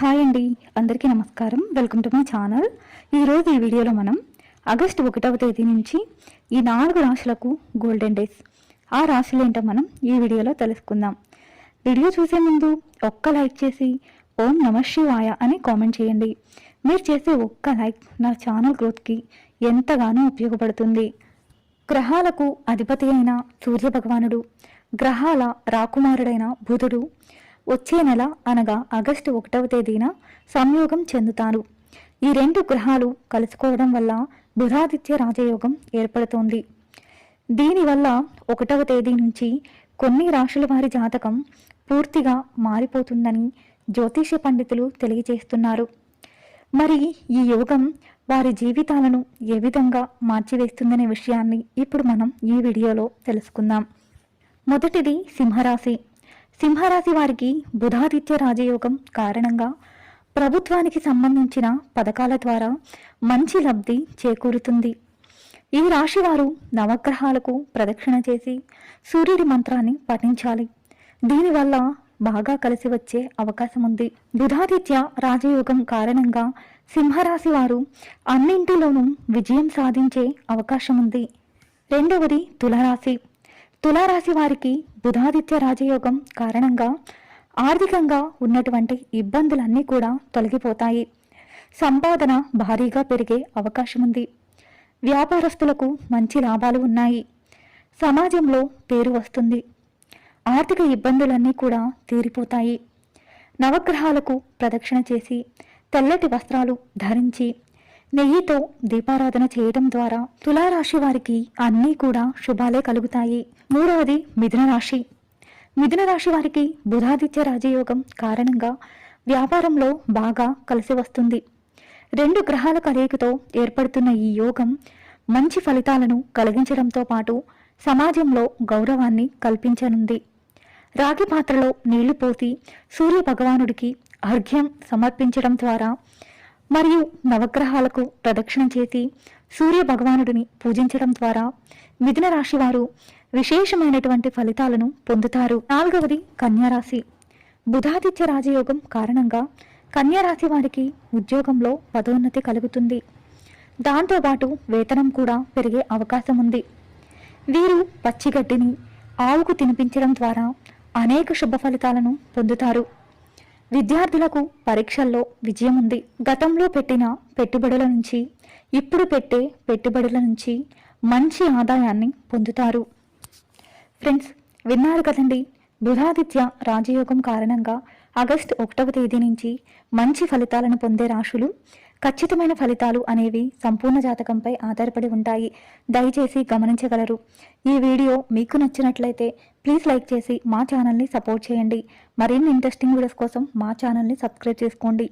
Hi అండి అందరికీ నమస్కారం. Welcome to my channel. ఈరోజు ఈ వీడియోలో మనం ఆగస్టు ఒకటవ తేదీ నుంచి ఈ నాలుగు రాశులకు గోల్డెన్ డేస్. ఆ రాశులు ఏంటో మనం ఈ వీడియోలో తెలుసుకుందాం. వీడియో చూసే ముందు ఒక్క లైక్ చేసి ఓం నమ శివాయ అని కామెంట్ చేయండి. మీరు చేసే ఒక్క లైక్ నా ఛానల్ గ్రోత్కి ఎంతగానో ఉపయోగపడుతుంది. గ్రహాలకు అధిపతి అయిన సూర్య భగవానుడు గ్రహాల రాకుమారుడైన బుధుడు వచ్చే నెల అనగా ఆగస్టు ఒకటవ తేదీన సంయోగం చెందుతారు. ఈ రెండు గ్రహాలు కలుసుకోవడం వల్ల బుధాదిత్య రాజయోగం ఏర్పడుతోంది. దీనివల్ల ఒకటవ తేదీ నుంచి కొన్ని రాశుల వారి జాతకం పూర్తిగా మారిపోతుందని జ్యోతిష పండితులు తెలియజేస్తున్నారు. మరి ఈ యోగం వారి జీవితాలను ఏ విధంగా మార్చివేస్తుందనే విషయాన్ని ఇప్పుడు మనం ఈ వీడియోలో తెలుసుకుందాం. మొదటిది సింహరాశి. సింహరాశి వారికి బుధాదిత్య రాజయోగం కారణంగా ప్రభుత్వానికి సంబంధించిన పథకాల ద్వారా మంచి లబ్ధి చేకూరుతుంది. ఈ రాశివారు నవగ్రహాలకు ప్రదక్షిణ చేసి సూర్యుడి మంత్రాన్ని పఠించాలి. దీనివల్ల బాగా కలిసి వచ్చే అవకాశం ఉంది. బుధాదిత్య రాజయోగం కారణంగా సింహరాశి వారు అన్నింటిలోనూ విజయం సాధించే అవకాశం ఉంది. రెండవది తులరాశి. తులారాశి వారికి బుధాదిత్య రాజయోగం కారణంగా ఆర్థికంగా ఉన్నటువంటి ఇబ్బందులన్నీ కూడా తొలగిపోతాయి. సంపాదన భారీగా పెరిగే అవకాశం ఉంది వ్యాపారస్తులకు మంచి లాభాలు ఉన్నాయి. సమాజంలో పేరు వస్తుంది. ఆర్థిక ఇబ్బందులన్నీ కూడా తీరిపోతాయి. నవగ్రహాలకు ప్రదక్షిణ చేసి తెల్లటి వస్త్రాలు ధరించి నెయ్యితో దీపారాధన చేయడం ద్వారా తులారాశి వారికి అన్నీ కూడా శుభాలే కలుగుతాయి. మూడవది మిథున రాశి. మిథున రాశి వారికి బుధాదిత్య రాజయోగం కారణంగా వ్యాపారంలో బాగా కలిసి వస్తుంది. రెండు గ్రహాల కలయికతో ఏర్పడుతున్న ఈ యోగం మంచి ఫలితాలను కలిగించడంతో పాటు సమాజంలో గౌరవాన్ని కల్పించనుంది. రాగి పాత్రలో నీళ్ళు పోసి సూర్య భగవానుడికి అర్ఘ్యం సమర్పించడం ద్వారా మరియు నవగ్రహాలకు ప్రదక్షిణ చేసి సూర్య భగవానుడిని పూజించడం ద్వారా మిథున రాశి వారు విశేషమైనటువంటి ఫలితాలను పొందుతారు. నాలుగవది కన్యారాశి. బుధాదిత్య రాజయోగం కారణంగా కన్యారాశి వారికి ఉద్యోగంలో పదోన్నతి కలుగుతుంది. దాంతోపాటు వేతనం కూడా పెరిగే అవకాశం ఉంది. వీరు పచ్చిగడ్డిని ఆవుకు తినిపించడం ద్వారా అనేక శుభ ఫలితాలను పొందుతారు. విద్యార్థులకు పరీక్షల్లో విజయం ఉంది గతంలో పెట్టిన పెట్టుబడుల నుంచి ఇప్పుడు పెట్టే పెట్టుబడుల నుంచి మంచి ఆదాయాన్ని పొందుతారు. ఫ్రెండ్స్ విన్నారు కదండి? బుధాదిత్య రాజయోగం కారణంగా ఆగస్టు ఒకటవ తేదీ నుంచి మంచి ఫలితాలను పొందే రాశులు ఖచ్చితమైన ఫలితాలు అనేవి సంపూర్ణ జాతకంపై ఆధారపడి ఉంటాయి. దయచేసి గమనించగలరు. ఈ వీడియో మీకు నచ్చినట్లయితే ప్లీజ్ లైక్ చేసి మా ఛానల్ని సపోర్ట్ చేయండి. మరిన్ని ఇంట్రెస్టింగ్ వీడియోస్ కోసం మా ఛానల్ని సబ్స్క్రైబ్ చేసుకోండి.